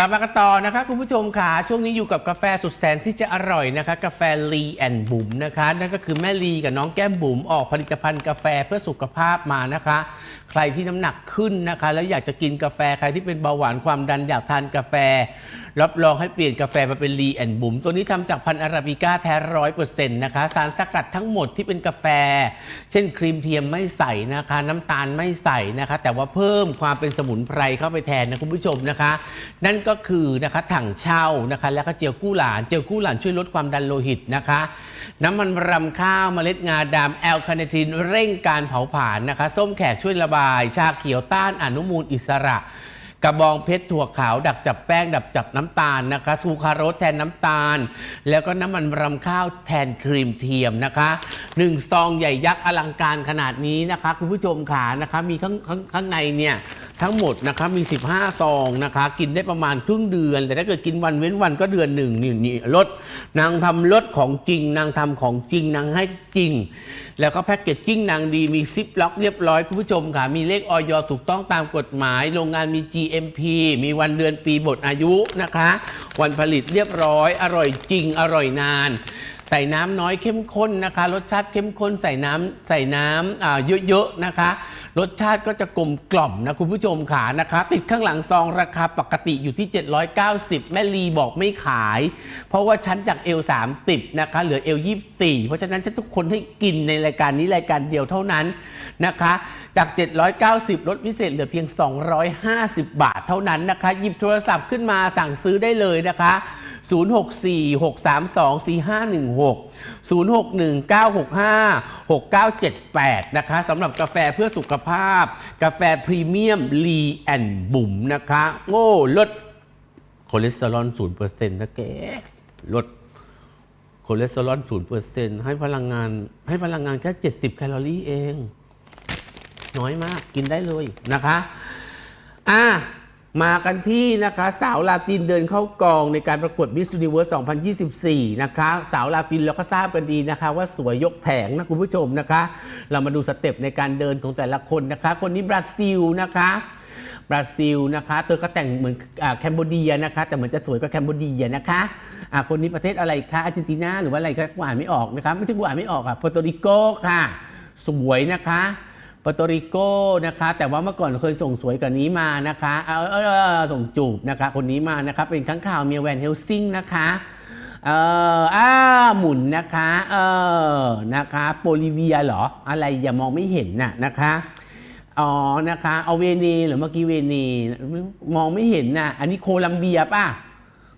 กลับมากันต่อนะคะคุณผู้ชมค่ะช่วงนี้อยู่กับกาแฟสุดแสนที่จะอร่อยนะคะ กาแฟลีแอนบุ๋มนะคะ นั่นก็คือแม่ลีกับน้องแก้มบุ๋มออกผลิตภัณฑ์กาแฟเพื่อสุขภาพมานะคะใครที่น้ำหนักขึ้นนะคะ แล้วอยากจะกินกาแฟใครที่เป็นเบาหวานความดันอยากทานกาแฟ รับรองให้เปลี่ยนกาแฟมาเป็นลีแอนบุ๋มตัวนี้ทำจากพันธุ์อาราบิก้าแท้ร้อยเปอร์เซ็นต์นะคะ สารสกัดทั้งหมดที่เป็นกาแฟ เช่นครีมเทียมไม่ใส่นะคะ น้ำตาลไม่ใส่นะคะ แต่ว่าเพิ่มความเป็นสมุนไพรเข้าไปแทนนะคุณผู้ชมนะคะ นั่นก็คือนะคะถังเช่านะคะ แล้วก็เจียวกู้หลานเจียวกู้หลานช่วยลดความดันโลหิตนะคะ น้ำมันรำข้าวเมล็ดงาดำแอลคาเนทินเร่งการเผาผลาญนะคะ ส้มแขกช่วยระบายชาเขียวต้านอนุมูลอิสระกระบองเพชรถั่วขาว ดักจับแป้ง ดับจับน้ำตาลนะคะซูคราโรสแทนน้ำตาล แล้วก็น้ำมันรำข้าวแทนครีมเทียมนะคะหนึ่งซองใหญ่ยักษ์อลังการขนาดนี้นะคะ คุณผู้ชมขานะคะมีข้างข้างข้างในเนี่ย ทั้งหมดนะคะมี 15 ซองนะคะ กินได้ประมาณครึ่งเดือน แต่ถ้าเกิดกินวันเว้นวันก็เดือนหนึ่งนี่นี่ลดนางทำลดของจริง นางทำของจริงนางให้จริง แล้วก็แพ็กเกจจิ้งนางดีมีซิปล็อกเรียบร้อยคุณผู้ชมค่ะ มีเลขออยถูกต้องตามกฎหมาย โรงงานมี GMP มีวันเดือนปีบทอายุนะคะ วันผลิตเรียบร้อย อร่อยจริงอร่อยนาน ใส่น้ำน้อยเข้มข้นนะคะ รสชาติเข้มข้นใส่น้ำใส่น้ำเยอะๆนะคะ รสชาติก็จะกลมกล่อมนะคุณผู้ชมขานะคะ ติดข้างหลังซองราคาปกติอยู่ที่ 790 แม่ลีบอกไม่ขาย เพราะว่าชั้นจากเอล30 นะคะ เหลือเอล24 เพราะฉะนั้นจะทุกคนให้กินในรายการนี้รายการเดียวเท่านั้นนะคะ จาก 790 ลดพิเศษเหลือเพียง 250 บาทเท่านั้นนะคะ หยิบโทรศัพท์ขึ้นมาสั่งซื้อได้เลยนะคะ 064 632 4516 061 965 6978 นะคะสำหรับกาแฟเพื่อสุขภาพ กาแฟพรีเมียมลีแอนบุ๋มนะคะโง่ลดคอเลสเตอรอล0%นะแกลดคอเลสเตอรอล0%ให้พลังงาน ให้พลังงานแค่70แคลอรี่เอง น้อยมากกินได้เลยนะคะ อะ มากันที่นะคะสาวลาตินเดินเข้ากองในการประกวด Miss Universe 2024 นะคะ สาวลาตินเราก็ทราบกันดีนะคะ ว่าสวยยกแผงนะคุณผู้ชมนะคะ เรามาดูสเต็ปในการเดินของแต่ละคนนะคะ คนนี้บราซิลนะคะบราซิลนะคะ เธอก็แต่งเหมือนอาแคนโบเดียนะคะ แต่เหมือนจะสวยกว่าแคนโบเดียนะคะอะคนนี้ประเทศอะไรคะอาร์เจนตินาหรือว่าอะไรคะกูอ่านไม่ออกนะคะไม่ใช่กูอ่านไม่ออกอะโปรโตริโกค่ะ สวยนะคะ โปรโตริโกนะคะ แต่ว่าเมื่อก่อนเคยส่งสวยกว่านี้มานะคะเออเออส่งจูบนะคะ คนนี้มานะคะเป็นข้างข่าวเมียแวนเฮลซิงนะคะเอออ้าหมุนนะคะเออนะคะโบลิเวียเหรอ อะไรอย่ามองไม่เห็นน่ะนะคะอ๋อนะคะเอาเวเนหรือเมื่อกี้เวเนมองไม่เห็นน่ะอันนี้โคลัมเบียป่ะ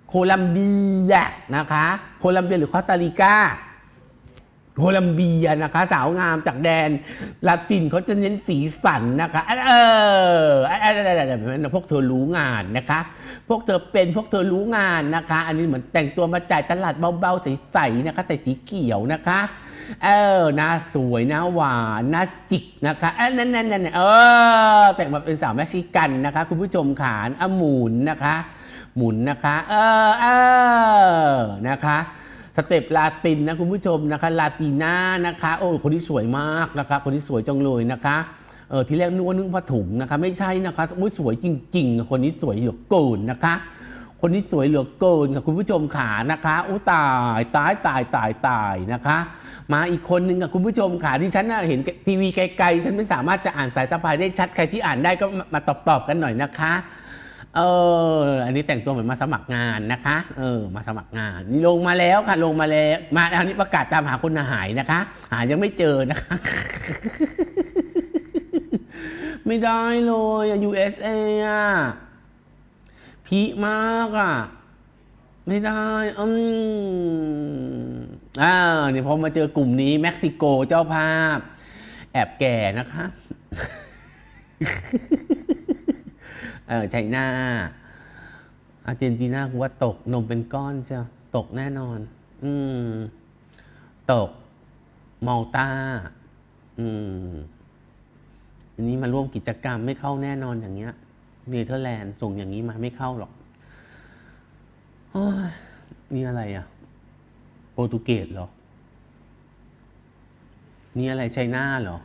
โคลัมเบียนะคะ โคลัมเบียหรือคอสตาริกา โคลัมเบียนะคะ สาวงามจากแดนลาตินเขาจะเน้นสีสันนะคะเออพวกเธอรู้งานนะคะ พวกเธอเป็นพวกเธอรู้งานนะคะ อันนี้เหมือนแต่งตัวมาจ่ายตลาดเบาๆใสๆนะคะใส่สีเขียวนะคะเออหน้าสวยหน้าหวานหน้าจิกนะคะเออนั่นนั่นนั่นเออแต่งมาเป็นสาวเม็กซิกันนะคะ คุณผู้ชมขานอหมุนนะคะ หมุนนะคะ เออเออนะคะ สเต็ปลาตินนะคุณผู้ชมนะคะลาติน่านะคะ โอ้คนที่สวยมากนะคะ คนที่สวยจังเลยนะคะเออทีแรกนึกว่านึ่งผ้าถุงนะคะ ไม่ใช่นะคะอุ้ยสวยจริงๆ คนนี้สวยเหลือเกินนะคะ คนนี้สวยเหลือเกินค่ะคุณผู้ชมขานะคะโอ้ตายตายตายตายตายนะคะ มาอีกคนนึงค่ะคุณผู้ชมขาที่ฉันน่ะเห็นทีวีไกลๆ ฉันไม่สามารถจะอ่านสายสะพายได้ชัดใครที่อ่านได้ก็มาตอบๆกันหน่อยนะคะ เออ อันนี้แต่งตัวเหมือนมาสมัครงานนะคะ เออ มาสมัครงานนี่ลงมาแล้วค่ะ ลงมาแล้ว มาอันนี้ประกาศตามหาคนหายนะคะ หายังไม่เจอนะคะ ไม่ได้เลยอะ USA อะพีมากอะ ไม่ได้อืมอ่าเนี่ยพอมาเจอกลุ่มนี้เม็กซิโกเจ้าภาพ แอบแก่นะคะ เออไชน่าอาร์เจนตินากูว่าตกนมเป็นก้อนเชียวตกแน่นอน อืม ตกมอลตาอืมอันนี้มาร่วมกิจกรรมไม่เข้าแน่นอนอย่างเงี้ยเนเธอร์แลนด์ส่งอย่างนี้มาไม่เข้าหรอกอ้ยนี่อะไรอะ โปรตุเกสเหรอ นี่อะไรไชน่าเหรอ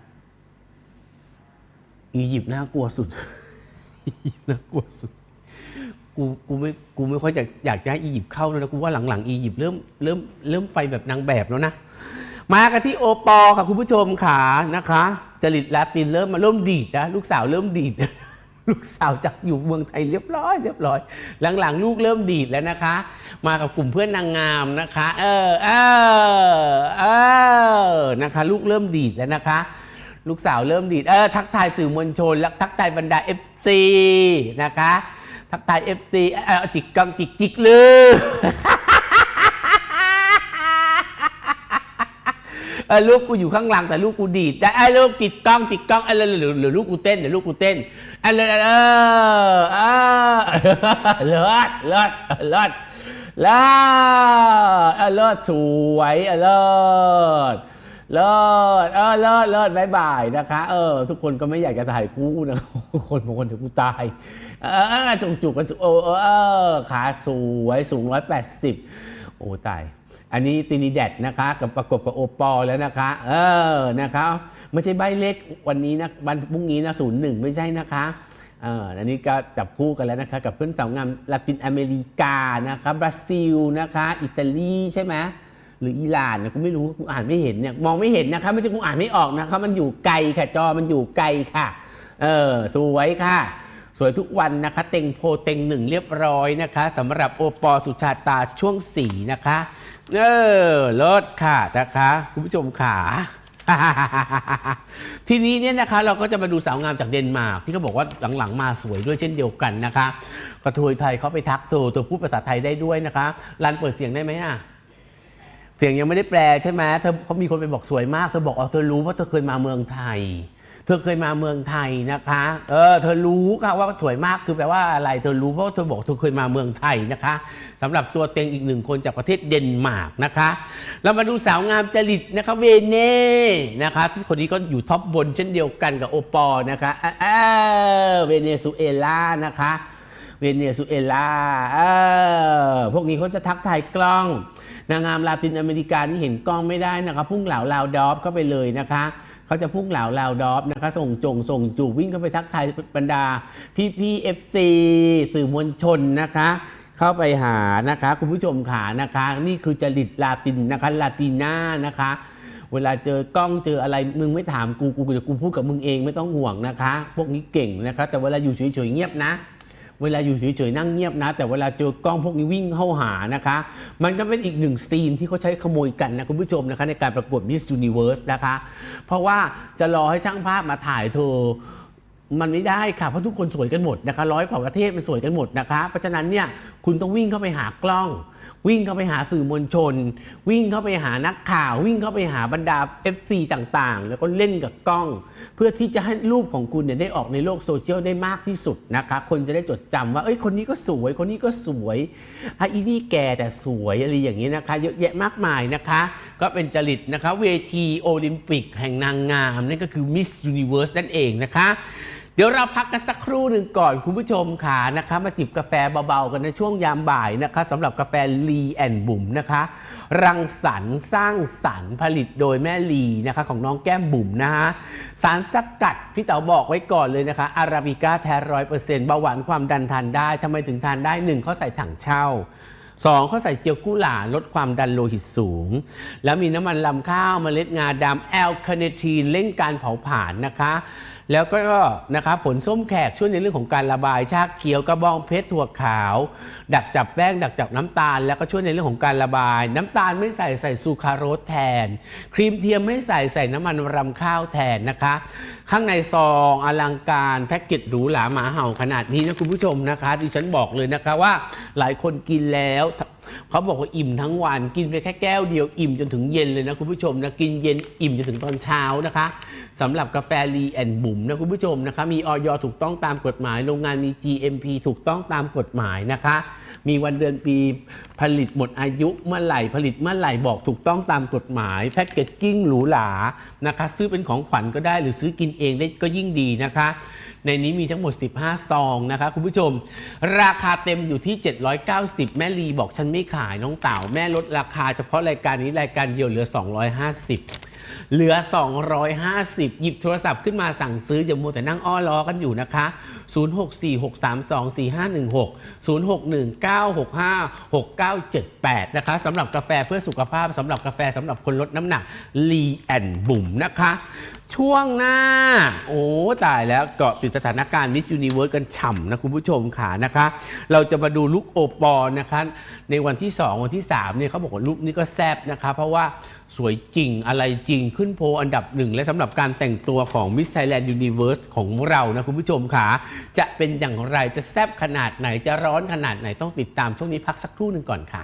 อียิปต์น่ากลัวสุด อียิปต์น่ากลัวสุดกูกูไม่กูไม่ค่อยอยากอยากจะให้อียิปต์เข้าแล้วนะกูว่าหลังๆอียิปต์เริ่มเริ่มเริ่มไปแบบนางแบบแล้วนะ มากันที่โอปอค่ะคุณผู้ชมขานะคะ จริตลาตินเริ่มมาเริ่มดีดนะลูกสาวเริ่มดีดลูกสาวจากอยู่เมืองไทยเรียบร้อยเรียบร้อย หลังๆ ลูกเริ่มดีดแล้วนะคะ มากับกลุ่มเพื่อนนางงามนะคะ เออเออเออนะคะ ลูกเริ่มดีดแล้วนะคะ ลูกสาวเริ่มดีดเออทักทายสื่อมวลชนและทักทายบรรดาเอฟ ซีนะคะทักทายเอฟซีเออจิกกังจิกจิกลยเออลูกกูอยู่ข้างหลังแต่ลูกกูดีดได้ไอ้ลูกจิตกล้องจิตกล้องเออหรือหรือลูกกูเต้นเดี๋ยวลูกกูเต้นเออเออเออเออเลิศเลิศเลิศเลิศเอเลิศสวยอเลิศ เลิศเออเลิศเลิศบายบายนะคะ เออ ทุกคนก็ไม่อยากจะถ่ายกูนะคนบางคนถึงกูตายเออจุกจุกกันสุกเออเออเออขาสวยสูงร้อยแปดสิบโอ้ตายอันนี้ตินิแดดนะคะกับประกบกับโอปอลแล้วนะคะ เออนะคะไม่ใช่ใบเล็กวันนี้นะวันพรุ่งนี้นะศูนย์หนึ่งไม่ใช่นะคะเอออันนี้ก็จับคู่กันแล้วนะคะ กับเพื่อนสาวงามลาตินอเมริกานะคะบราซิลนะคะ อิตาลีใช่ไหม หรืออิหร่านนะกูไม่รู้กูอ่านไม่เห็นเนี่ยมองไม่เห็นนะคะไม่ใช่กูอ่านไม่ออกนะคะมันอยู่ไกลค่ะจอมันอยู่ไกลค่ะ เออสวยค่ะ สวยทุกวันนะคะ เต็งโพเต็งหนึ่งเรียบร้อยนะคะสำหรับโอปอสุชาตาช่วงสีนะคะเออลดค่ะนะคะคุณผู้ชมขาทีนี้เนี่ยนะคะเราก็จะมาดูสาวงามจากเดนมาร์กที่เขาบอกว่าหลังๆมาสวยด้วยเช่นเดียวกันนะคะกระเทยไทยเขาไปทักเธอเธอพูดภาษาไทยได้ด้วยนะคะรันเปิดเสียงได้ไหมอะ เสียงยังไม่ได้แปลใช่ไหมเธอเขามีคนไปบอกสวยมากเธอบอกเอเธอรู้ว่าเธอเคยมาเมืองไทย เธอเคยมาเมืองไทยนะคะ เออ เธอรู้ค่ะว่าสวยมากคือแปลว่าอะไร เธอรู้เพราะเธอบอกเธอเคยมาเมืองไทยนะคะสำหรับตัวเต็งอีกหนึ่งคนจากประเทศเดนมาร์กนะคะเรามาดูสาวงามจริตนะคะเวเน่นะคะที่คนนี้ก็อยู่ท็อปบนเช่นเดียวกันกับโอปอล์นะคะอ่าอ่าเวเนซุเอลานะคะ เวเนซุเอลาเออพวกนี้เขาจะทักทายกล้อง นางงามลาตินอเมริกานี่เห็นกล้องไม่ได้นะคะพุ่งเหลาลาวดอฟเข้าไปเลยนะคะเขาจะพุ่งเหลาลาวดอฟนะคะส่งจงส่งจูบวิ่งเข้าไปทักทายบรรดา พี่พี่เอฟซีสื่อมวลชนนะคะ เข้าไปหานะคะคุณผู้ชมขานะคะ นี่คือจริตลาตินนะคะลาติน่านะคะเวลาเจอกล้องเจออะไรมึงไม่ถามกูกูจะกูพูดกับมึงเองไม่ต้องห่วงนะคะ พวกนี้เก่งนะคะ แต่เวลาอยู่เฉยๆเงียบนะ เวลาอยู่เฉยๆนั่งเงียบนะ แต่เวลาเจอกล้องพวกนี้วิ่งเข้าหานะคะ มันก็เป็นอีกหนึ่งซีนที่เขาใช้ขโมยกันนะคุณผู้ชมนะคะในการประกวด Miss Universe นะคะ เพราะว่าจะรอให้ช่างภาพมาถ่ายเธอมันไม่ได้ค่ะ เพราะทุกคนสวยกันหมดนะคะร้อยกว่าประเทศมันสวยกันหมดนะคะ เพราะฉะนั้นเนี่ยคุณต้องวิ่งเข้าไปหากล้อง วิ่งเข้าไปหาสื่อมวลชน วิ่งเข้าไปหานักข่าว วิ่งเข้าไปหาบรรดา FC ต่างๆ แล้วก็เล่นกับกล้อง เพื่อที่จะให้รูปของคุณเนี่ยได้ออกในโลกโซเชียลได้มากที่สุดนะคะคนจะได้จดจำว่าเอ้ยคนนี้ก็สวย คนนี้ก็สวยอะอีนี่แก่แต่สวยอะไรอย่างนี้นะคะ เยอะแยะมากมายนะคะ ก็เป็นจริตนะคะเวทีโอลิมปิกแห่งนางงามนั่นก็คือ Miss Universe นั่นเองนะคะ เดี๋ยวเราพักกันสักครู่หนึ่งก่อนคุณผู้ชมค่ะนะคะมาจิบกาแฟเบาๆกันในช่วงยามบ่ายนะคะสำหรับกาแฟลีแอนบุ๋มนะคะ รังสรรค์สร้างสรรค์ผลิตโดยแม่ลีนะคะของน้องแก้มบุ๋มนะคะสารสกัดพี่เต๋าบอกไว้ก่อนเลยนะคะอาราบิก้าแท้ร้อยเปอร์เซ็นต์เบาหวานความดันทานได้ทำไมถึงทานได้หนึ่งเขาใส่ถังเช่าสองเขาใส่เจียวกู้หลาลดความดันโลหิตสูง แล้วมีน้ำมันลำข้าวเมล็ดงาดำแอลคาเนทีนเร่งการเผาผลาญนะคะ แล้วก็นะคะผลส้มแขกช่วยในเรื่องของการระบาย ชาเขียวกระบองเพชรถั่วขาว ดักจับแป้งดักจับน้ำตาล แล้วก็ช่วยในเรื่องของการระบาย น้ำตาลไม่ใส่ใส่ซูคาโรสแทน ครีมเทียมไม่ใส่ใส่น้ำมันรำข้าวแทนนะคะ ข้างในซองอลังการแพ็กเกจหรูหราหมาเห่าขนาดนี้นะคุณผู้ชมนะคะดิฉันบอกเลยนะคะว่าหลายคนกินแล้วเขาบอกว่าอิ่มทั้งวันกินไปแค่แก้วเดียวอิ่มจนถึงเย็นเลยนะคุณผู้ชมนะกินเย็นอิ่มจนถึงตอนเช้านะคะ สำหรับกาแฟรีแอนบุ๋มนะคุณผู้ชมนะคะมีออยถูกต้องตามกฎหมายโรงงานมี GMP ถูกต้องตามกฎหมายนะคะ มีวันเดือนปีผลิตหมดอายุเมื่อไหร่ผลิตเมื่อไหร่บอกถูกต้องตามกฎหมายแพ็กเกจกิ้งหรูหรานะคะซื้อเป็นของขวัญก็ได้หรือซื้อกินเองได้ก็ยิ่งดีนะคะ ในนี้มีทั้งหมด 15 ซองนะคะคุณผู้ชม ราคาเต็มอยู่ที่ 790 แม่ลีบอกฉันไม่ขายน้องเต่าแม่ลดราคาเฉพาะรายการนี้รายการเดียวเหลือ 250 เหลือ 250 หยิบโทรศัพท์ขึ้นมาสั่งซื้ออย่ามัวแต่นั่งอ้อล้อกันอยู่นะคะ 0646324516 0619656978 นะคะสำหรับกาแฟเพื่อสุขภาพสำหรับกาแฟสำหรับคนลดน้ำหนักลีแอนบุ๋มนะคะ ช่วงหน้า โอ้ตายแล้วเกาะติดสถานการณ์มิส s u นิเวิร์สกันฉ่ำนะคุณผู้ชมค่ะนะคะ เราจะมาดูลุคโอปอล์นะคะ ในวันที่ 2 วันที่ 3 เนี่ยเขาบอกว่าลุคนี้ก็แซบนะคะ เพราะว่าสวยจริงอะไรจริงขึ้นโพอันดับหนึ่ง และสำหรับการแต่งตัวของ Miss Thailand Universe ของเรานะคุณผู้ชมค่ะจะเป็นอย่างไรจะแซบขนาดไหนจะร้อนขนาดไหนต้องติดตามช่วงนี้พักสักครู่หนึ่งก่อนค่ะ